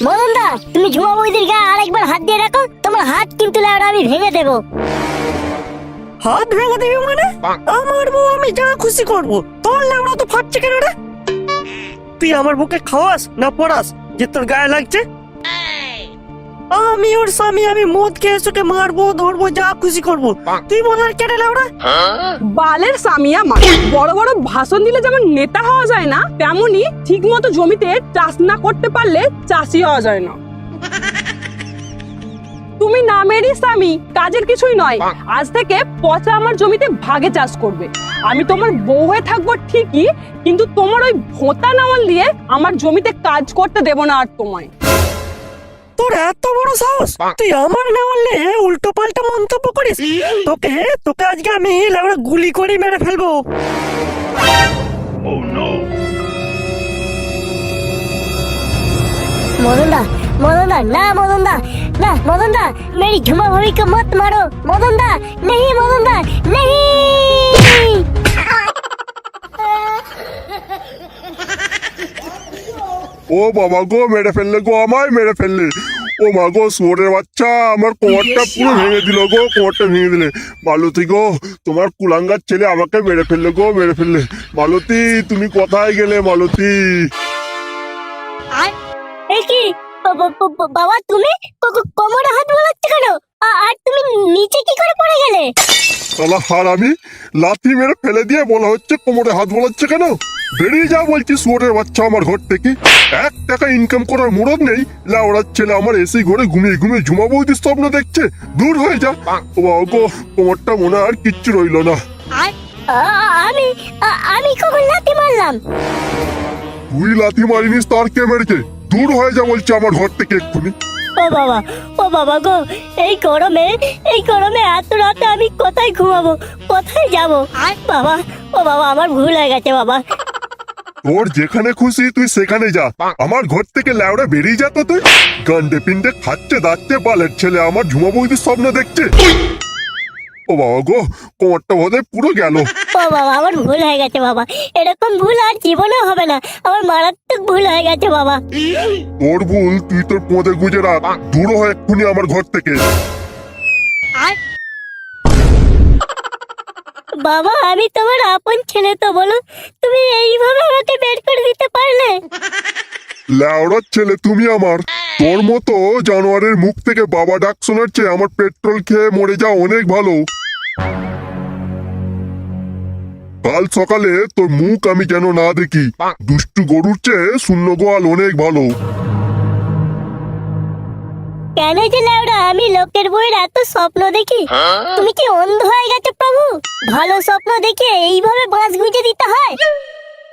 মদন দা তুমি ঝুমা বৌদির গায়ে আরেকবার হাত দিয়ে রাখো তোমার হাত কিন্তু লেওড়া আমি ভেঙে দেবো। হাত ভেঙে দেবে মানে? আমার বউ আমি যা খুশি করব। তোর লেবড়া তো ফাটছে কেন রে? তুই আমার বুকে খাওয়াস না পড়াস? যে তোর গায়ে লাগছে আমি ওর স্বামী আমি মদ খেয়ে এসে মারবো ধরবো যা খুশি করব। তুই মনে হয় কেটে লেবড়া বালের স্বামী আমার। বড় বড় ভাষণ দিলে যেমন নেতা হওয়া যায় না তেমনি ঠিক মতো জমিতে চাষ না করতে পারলে চাষি হওয়া যায় না। তুমি নামেরই স্বামী কাজের কিছুই নয়। আজ থেকে পচা আমার জমিতে ভাগে চাষ করবে। আমি তোমার বউ হয়ে থাকব ঠিকই কিন্তু তোমার ওই ভোতা নাওয়াল দিয়ে আমার জমিতে কাজ করতে দেব না আর তোমায়। তোর এত বড় সাহস? তুই আমার না হলে উল্টো পাল্টা মন্তব্য করিস? তোকে তোকে আজকে আমি লেবড়া গুলি করে মেরে ফেলব। oh, মদনদা মদনদা না মদনদা না মদনদা মেরি ঝুমা ভাবি কে মত মারো। মদনদা নেই মদনদা নেই ও বাবা গো মেরে ফেললে গো আমায় মেরে ফেললে। ও মা গো শুয়োরের বাচ্চা আমার কোমরটা পুরো ভেঙে দিল গো কোমরটা ভেঙে দিলে। মালতী গো তোমার কুলাঙ্গার ছেলে আমাকে মেরে ফেললে গো মেরে ফেললে। মালতী তুমি কোথায় গেলে মালতী কি বাবা তুমি কোমরে হাত বোলাচ্ছ কেন? আর তুমি নিচে কি করে পড়ে গেলে? হার আমি লাথি মেরে ফেলে দিয়ে বলা হচ্ছে কোমরে হাত বলাচ্ছে কেন? বেরিয়ে যা বলছি শুয়োরের বাচ্চা আমার ঘর থেকে। এক টাকা ইনকাম করার মুরদ নেই। লাউড়ার ছেলে আমার এসি ঘরে ঘুমিয়ে ঘুমিয়ে ঝুমা বৌদির স্বপ্ন দেখছে। দূর হয়ে যা। ও গো কোমরটা মনে হয় আর কিচ্ছু রইল না। আমি আমি কখন লাথি মারলাম? তুই লাথি মারিনিস তার কে মেরেছে? দূর হয়ে যা বলছে আমার ঘর থেকে এক্ষুনি। ও বাবা ও বাবা গো এই গরমে এই গরমে এত রাতে আমি কোথায় ঘুমাবো? কোথায় যাব? আর বাবা ও বাবা আমার ভুল হয়ে গেছে বাবা। তোর যেখানে খুশি তুই সেখানে যা। আমার ঘর থেকে ল্যাওড়া বেরিয়ে যা তো তুই। গান্ডে পিন্ডে খাচ্ছে দাচ্ছে বালের ছেলে আমার ঝুমা বৌদির স্বপ্ন দেখছে। ও বাবা গো কোমরটা বোধহয় পুরো গেল। বাবা আমার ভুল হয়ে গেছে বাবা। এরকম ভুল আর জীবনে হবে না। আমার মারাত্মক ভুল হয়ে গেছে বাবা। তোর ভুল তুই তোর পোঁদে গুজে রাখ। দূর হয় এক্ষুনি আমার ঘর থেকে। আর বাবা, আমি তোমার আপন ছেলে তো বলো তুমি এইভাবে আমাকে বের করে দিতে পারলে? ল্যাওড়ার ছেলে তুমি আমার। তোর মতো জানোয়ারের মুখ থেকে বাবা ডাক শোনার চেয়ে আমার পেট্রোল খেয়ে মরে যাওয়া অনেক ভালো। কাল সকালে তোর মুখ আমি যেন না দেখি। দুষ্টু গরুর চেয়ে শূন্য গোয়াল অনেক ভালো। কেন যে ল্যাওড়া আমি লোকের বইয়ের এত স্বপ্ন দেখি? তুমি কি অন্ধ হয়ে গেছো প্রভু? ভালো স্বপ্ন দেখে এইভাবে বাঁশ গুঁজে দিতে হয়?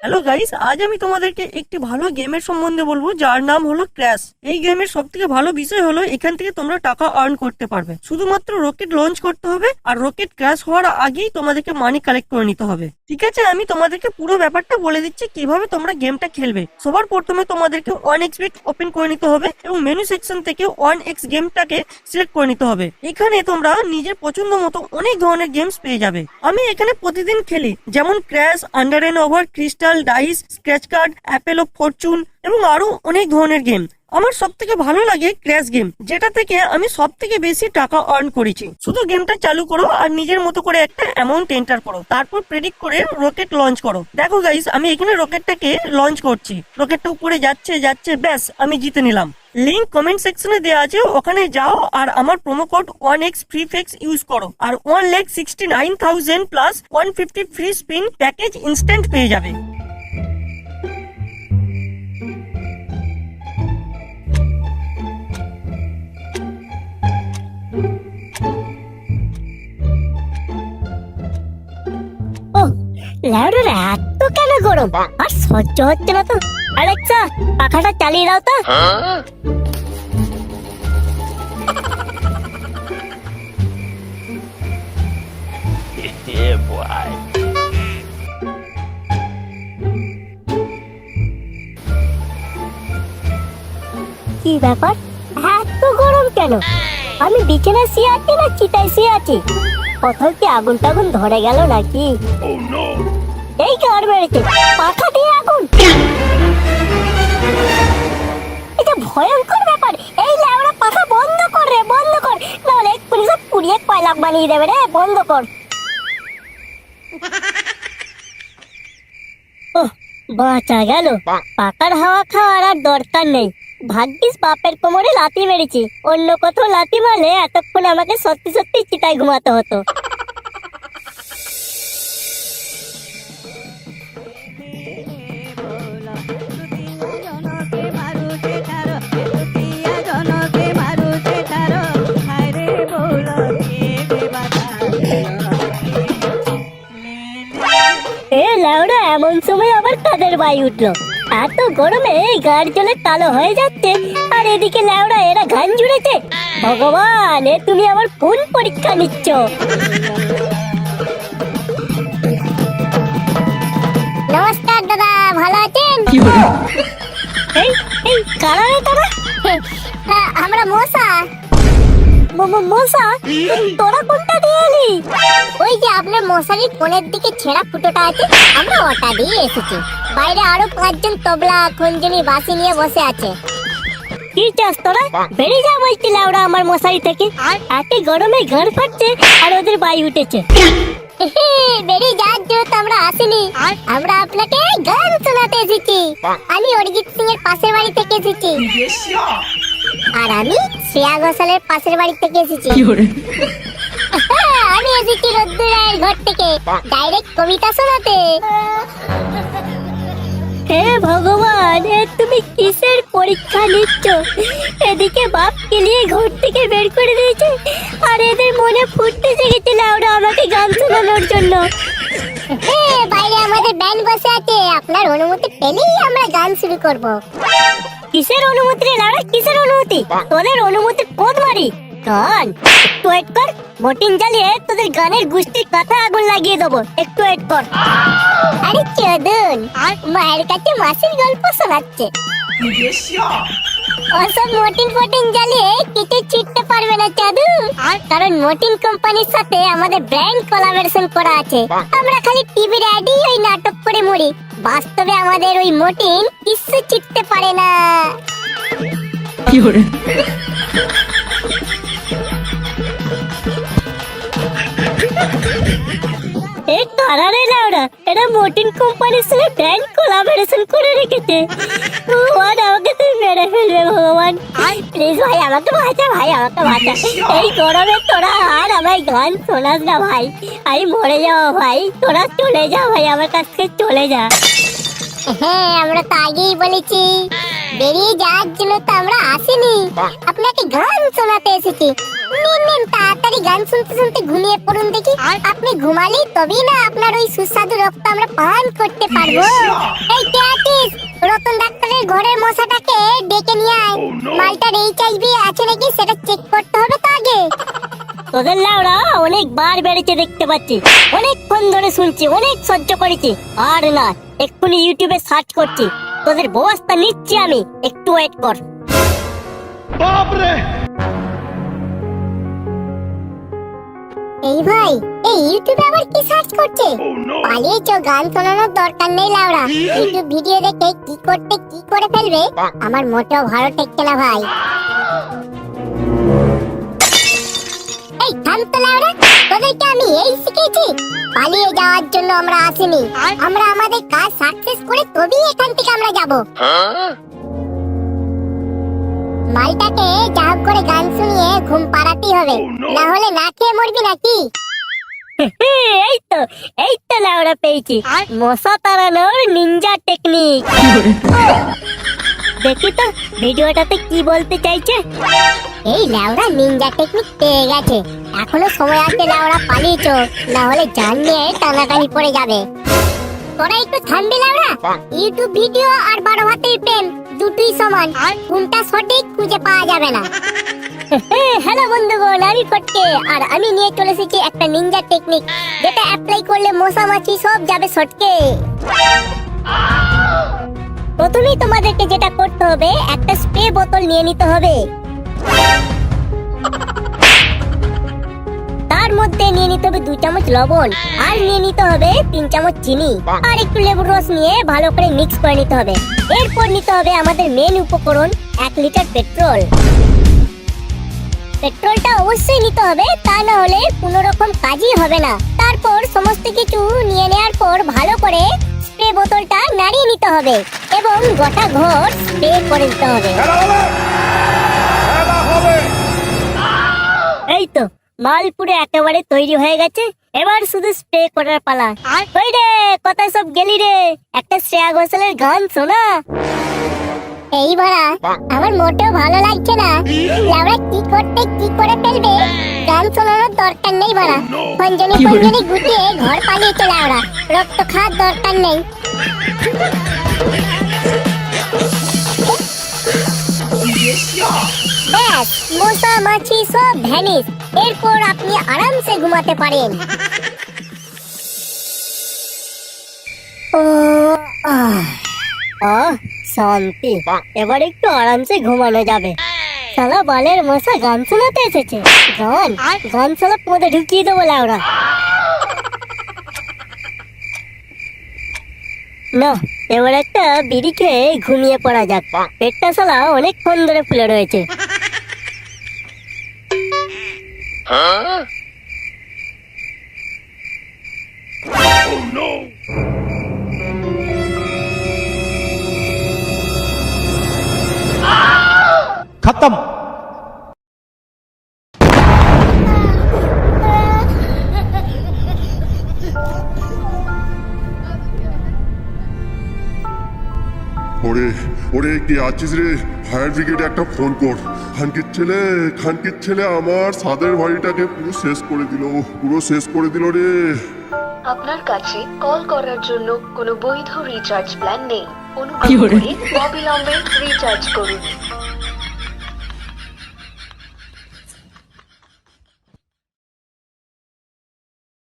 হ্যালো গাইস আজ আমি তোমাদেরকে একটি ভালো গেমের সম্বন্ধে বলব যার নাম হলো ক্র্যাশ এই গেমের সব থেকে ভালো বিষয় হলো এখান থেকে তোমরা টাকা আর্ন করতে পারবে। শুধুমাত্র রকেট লঞ্চ করতে হবে আর রকেট ক্র্যাশ হওয়ার আগেই তোমাদেরকে মানি কালেক্ট করে নিতে হবে। ঠিক আছে? আমি তোমাদেরকে পুরো ব্যাপারটা বলে দিচ্ছি কীভাবে তোমরা গেমটা খেলবে। সবার প্রথমে তোমাদেরকে ওয়ান এক্স বিট ওপেন করে নিতে হবে এবং মেনু সেকশন থেকে ওয়ান এক্স গেমটাকে সিলেক্ট করে নিতে হবে। এখানে তোমরা নিজের পছন্দ মতো অনেক ধরনের গেমস পেয়ে যাবে। আমি এখানে প্রতিদিন খেলি, যেমন crash under and over crystal dice scratch card apple of fortune এবং আরও অনেক ধরনের গেম আমার সব থেকে ভালো লাগে ক্র্যাশ গেম যেটা থেকে আমি সব থেকে বেশি টাকা আর্ন করেছি। শুধু গেমটা চালু করো আর নিজের মতো করে একটা অ্যামাউন্ট এন্টার করো, তারপর প্রেডিক্ট করে রকেট লঞ্চ করো। দেখো গাইস আমি এখানে রকেটটাকে লঞ্চ করছি। রকেটটা উপরে যাচ্ছে যাচ্ছে, ব্যাস, আমি জিতে নিলাম। লিঙ্ক কমেন্ট সেকশনে দেওয়া আছে, ওখানে যাও আর আমার promo code one X free fax use করো। আর one lakh sixty nine thousand plus one fifty free spin package instant পেয়ে যাবে। ল্যাওড়ার এত কেন গরম? আর সহ্য হচ্ছে না তো। আলেক্সা পাখাটা চালিয়ে দাও তো। কি ব্যাপার? এত গরম কেন? আমি বিছানায় শুয়ে আছি না চিতায় শুয়ে আছি? কোথাও কি আগুন টাগুন ধরে গেল নাকি? এই কার মেরেছে পাখা দিয়ে আগুন? এটা ভয়ঙ্কর ব্যাপার। এই লেওড়া পাখা বন্ধ কর রে বন্ধ কর। নাহলে এক্ষুনি সব পুড়িয়ে কয়লাক বানিয়ে দেবে রে বন্ধ কর। বাঁচা গেল। পাকার হাওয়া খাওয়ার আর দরকার নেই। ভাগ্যিস বাপের কোমরে লাতি মেরেছি। অন্য কোথাও লাতি মারলে এতক্ষণ আমাকে সত্যি সত্যি চিতায় ঘুমাতে হতো। এমন সময় আবার কাদের বাই উঠল। এত গরমে গাড় জলে কালো হয়ে যাচ্ছে। আর এদিকে লাউডা এরা ঘান জুড়েছে। ভগবান এ তুমি আমার কোন পরীক্ষা নিচ্ছ। নমস্কার দাদা ভালো আছেন? এই এই কারা তারা আমরা মশা। মশা তোরা কোনটা দিয়ে এলি? ওই যে আপনার মশারির কোণের দিকে ছেঁড়া ফুটোটা আছে আমরা ওটা দিয়ে এসেছি। বাইরে আরও পাঁচজন তবলা খঞ্জনি বাসি নিয়ে বসে আছে। কি চাস তোরা? বেরিয়ে যা বলছি লাউড়া আমার মশারি থেকে। একে গরমে গাঁড় ফাটছে আর ওদের বাই উঠেছে। বেরিয়ে যাওয়ার জন্য তো আমরা আসিনি। আমরা আপনাকে গান শোনাতে এসেছি। আমি অরিজিৎ সিং এর পাশের বাড়ি থেকে এসেছি। আর আমি শ্রেয়া ঘোষালের পাশের বাড়ি থেকে এসেছি। হ্যাঁ, আমি এসেছি রোদ্দুর রায়ের ঘর থেকে। ডাইরেক্ট কবিতা শোনাতে। হে ভগবান তুমি কিসের পরীক্ষা নিচ্ছ? এদিকে বাপকে নিয়ে ঘর থেকে বের করে দিয়েছে। আর এদের মনে ফুটতে জেগেছিল ওরা আমাকে গান শোনানোর জন্য। বাইরে আমাদের ব্যান্ড বসে আছে। আপনার অনুমতি পেলেই আমরা গান শুরু করব। কিসের অনুমতি রে লাউড়া কিসের অনুমতি? তোদের অনুমতি কোদ মারি। গান একটু ওয়েট কর। মোটিন জ্বালিয়ে তোদের গানের গুষ্টির কথা আগুন লাগিয়ে দেবো। একটু ওয়েট কর। আরে চোদন মায়ের কাছে মাসির গল্প শোনাচ্ছে। ওসব মোটিন ফোটিন জ্বালিয়ে কিছু ছিটতে পারবে না চাদু কারণ মোটিন কোম্পানির সাথে আমাদের ব্র্যান্ড কোলাবোরেশন করা আছে। আমরা খালি টিভির অ্যাডই ওই নাটক করে মরি। বাস্তবে আমাদের ওই মোটিন কিছু চিটতে পারে না। এই তো রে লাউডা এটা মোটিন কোম্পানির সাথে ব্র্যান্ড কোলাবোরেশন করে রেখেছে। ভগবান আমাকে তুই মেরে ফেলবে ভগবান। প্লিজ ভাই আমাকে বাঁচা ভাই আমাকে বাঁচা। এই গরমে তোরা আর আমার গান শোনাস না ভাই। আমি মরে যাও ভাই। তোরা চলে যা ভাই আমার কাছ থেকে চলে যা। হ্যাঁ আমরা তো আগেই বলেছি। বেরিয়ে যাওয়ার জন্য তো আমরা আসিনি। আপনাকে গান শোনাতে এসেছি। নিন নিন তাড়াতাড়ি গান শুনতে শুনতে ঘুমিয়ে পড়ুন দেখি। আপনি ঘুমালেই তবেই না আপনার ওই সুস্বাদু রক্ত আমরা পান করতে পারব। এই কে আছিস? রতন ডাক্তারের ঘরের মশাটাকে ডেকে নিয়ে আয়। মালটার এইচআইভি আছে নাকি সেটা চেক করতে হবে তো আগে। তোদের লাউড়া অনেক বার বেড়েছে দেখতে পাচ্ছি। অনেকক্ষণ ধরে শুনছি অনেক সহ্য করেছি। আর না এক্ষুনি ইউটিউবে সার্চ করছি। তোদের ব্যবস্থা নিচ্ছি আমি। একটু ওয়েট কর। বাপরে! এই ভাই এই ইউটিউবে আবার কি সার্চ করছে? পালিয়েছো গান শোনানোর দরকার নেই লাউড়া। ইউটিউব ভিডিও দেখে কি করতে কি করে ফেলবে? আমার মোটেও ভালো ঠেকছে না ভাই। এই থাম তো লাউড়া। তোদেরকে আমি এই শিখেছি। পালিয়ে যাওয়ার জন্য আমরা আসিনি। আমরা আমাদের কাজ সাকসেস করে তবেই এখান থেকে আমরা যাব। মালটাকে যা করে গান শুনিয়ে ঘুম পাড়াতেই হবে। না হলে না খেয়ে মরবি নাকি? এই তো এই তো লাউড়া পেয়েছি। মশা তাড়ানোর নিনজা টেকনিক দেখি তো ভিডিওটাতে কি বলতে চাইছে? এই লাউড়া নিনজা টেকনিক পেয়ে গেছে। এখনও সময় আছে লাউড়া পালিয়েছো না হলে জান নিয়ে টানাটানি পড়ে যাবে। তোরা একটু থামবি লাউড়া ইউটিউব ভিডিও আর বারো হাতের প্রেম দুটোই সমান। কোনটা সঠিক খুঁজে পাওয়া যাবে না। হ্যালো বন্ধুগণ আমি ফটকে। আর আমি নিয়ে চলে এসেছি একটা নিনজা টেকনিক যেটা অ্যাপ্লাই করলে মশা মাছি সব যাবে সটকে। প্রথমেই তোমাদেরকে যেটা করতে হবে, একটা স্প্রে বোতল নিয়ে নিতে হবে। তার মধ্যে নিয়ে নিতে হবে দু চামচ লবণ, আর নিয়ে নিতে হবে তিন চামচ চিনি, আর একটু লেবুর রস নিয়ে ভালো করে মিক্স করে নিতে হবে। এরপর নিতে হবে আমাদের মেন উপকরণ, এক লিটার পেট্রোল পেট্রোলটা অবশ্যই নিতে হবে, তা না হলে কোনো রকম কাজই হবে না। তারপর সমস্ত কিছু নিয়ে নেওয়ার পর ভালো করে স্প্রে বোতলটা নাড়িয়ে নিতে হবে। এবং গোটা ঘর স্প্রে করে দিতে হবে। এই তো মাল পুরো একেবারে তৈরি হয়ে গেছে। এবার শুধু স্প্রে করার পালা। ওই রে কোথায় সব গেলি রে? একটা শ্রেয়া ঘোষালের গান শোনা। এই ভরা আমার মোটেও ভালো লাগছে না। লাউড়া কি করতে কি করে ফেলবে? গান শোনানোর দরকার নেই ভরা পঞ্জনি পঞ্জনি গুটিয়ে ঘর পালিয়েছে লাউড়া রক্ত খাওয়ার দরকার নেই। ব্যাস, মশা, মাছি সব ভ্যানিস এরপর আপনি আরামসে ঘুমাতে পারেন। ও, আহ। শান্তি। এবার একটু আরামসে ঘুমানো যাবে। সালা বালের মশা গান শোনাতে এসেছে। গান গান শালা পদে ঢুকিয়ে দেবো, লাউরা। না এবার একটা বিড়ি খেয়ে ঘুমিয়ে পড়া যাক। পেটটা সালা অনেকক্ষণ ধরে ফুলে রয়েছে। খতম। ওরে ওরে কে আছিস রে? ফায়ার ব্রিগেডে একটা ফোন কর। খানকির ছেলে খানকির ছেলে আমার সাদের বাড়িটাকে পুরো শেষ করে দিল পুরো শেষ করে দিল রে। আপনার কাছে কল করার জন্য কোনো বৈধ রিচার্জ প্ল্যান নেই। অনুগ্রহ করে অবিলম্বে রিচার্জ করুন।